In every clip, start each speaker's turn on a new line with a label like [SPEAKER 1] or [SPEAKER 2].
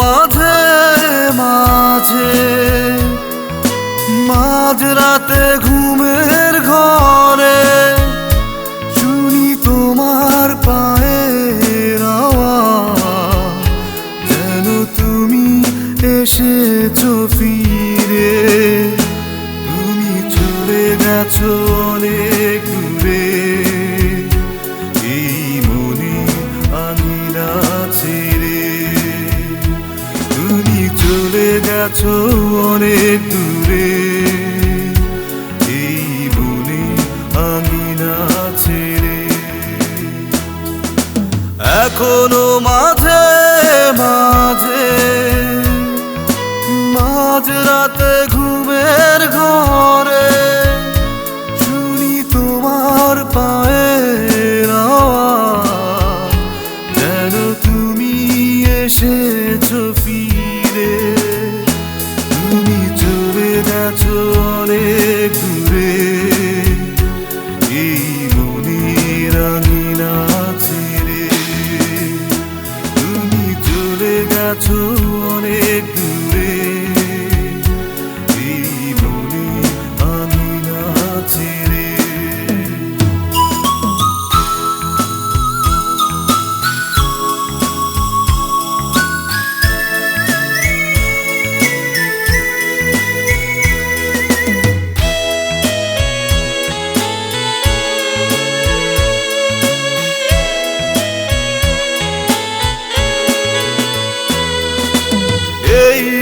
[SPEAKER 1] মাঝে মাঝে মাঝরাতে ঘুমের ঘরে শুনি তোমার পায়ের আওয়াজ যেন তুমি এসেছ ফিরে। গেছো অনেক দূরে। এই মনে আঙিনা ছেড়ে। এখনও মাঝে মাঝে মাঝ গেছো অনেক দূরে। এই মনের আঙিনা ছেড়ে তুমি চলে গেছো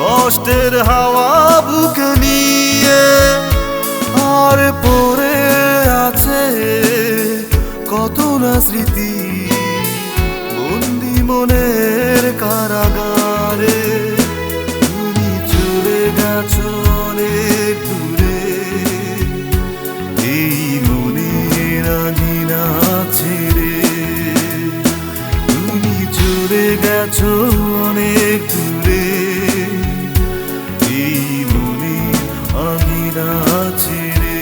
[SPEAKER 1] কষ্টের হাওয়া বুকে নিয়ে আর পড়ে আছে কত না স্মৃতি। বন্দি মনের কারাগারে তুমি চলে গেছো অনেক এই ছেড়ে তুমি অনেক দূরে। এই মনের আঙিনা ছেড়ে।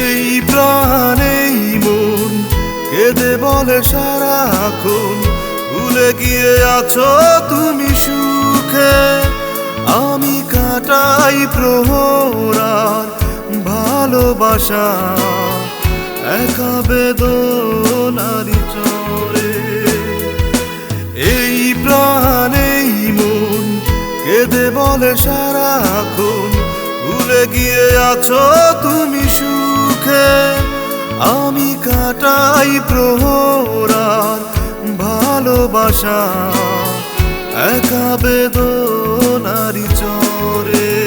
[SPEAKER 1] এই প্রাণ মন কেঁদে বলে সারাক্ষণ, ভুলে গিয়ে আছো তুমি সুখে। আমি কাটাই প্রহরার ভালোবাসা, একা বেদনারি চরে। এই প্রাণ এই মন কেঁদে বলে সারাক্ষণ, ভুলে গিয়ে আছো তুমি সুখে। আমি কাটাই প্রহরার ভালোবাসা। একা বেদনারি চরে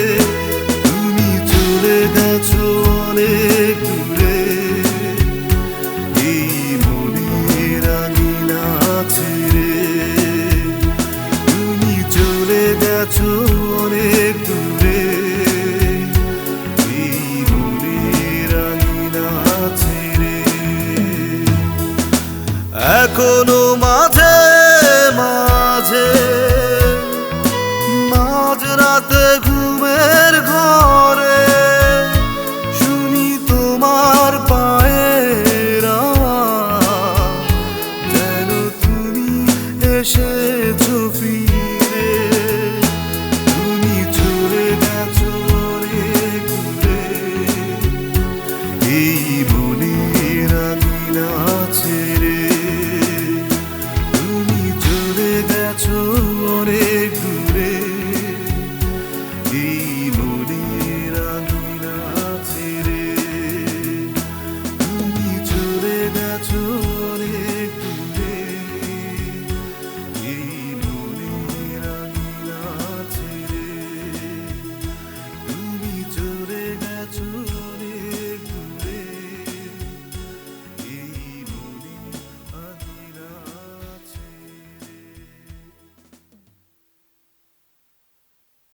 [SPEAKER 1] এখনও মাঝে